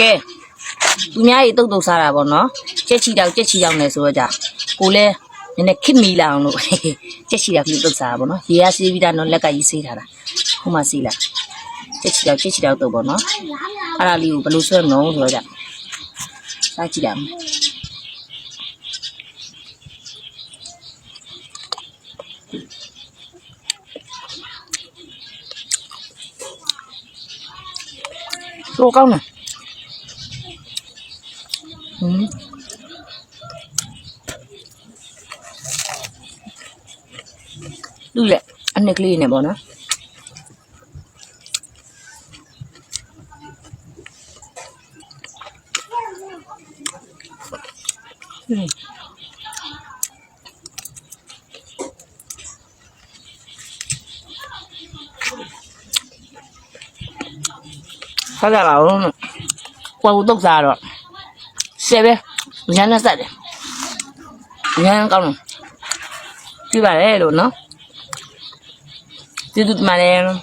ကဲသူများကြီးတုတ်တုတ်စားတာပေါ့နော်ကြက်ချီတောက်ကြက်ချီတောက်နေဆိုတော့ကြကိုလဲနည်းနည်းခစ်မီလာအောင်လို့ကြက်ချီတောက်ကလေးတုတ်စားတာပေါ့နော်ရေရဆေးပြီးသားနော်လက်ကကြီးဆေးထားတာခုမှဆေးလာကြက်ချီတောက်ကြက်ချီတောက်တုတ်ပေါ့နော်အဲ့ဒါလေးကိုဘယ်လိုဆွဲမလို့ဆိုတော့ကြစားကြည့်လိုက်အောင်တော့ကောင်း Ừ. Dule, anne clean buona. Mm. Sao ra bảo qua tốc già rồi ဆယ်ပဲညနေဆက်တယ်ညနေကောင်းတယ်ကြည့်ပါလေလို့နော်ကျေးဇူးတင်ပါတယ်ဟင်း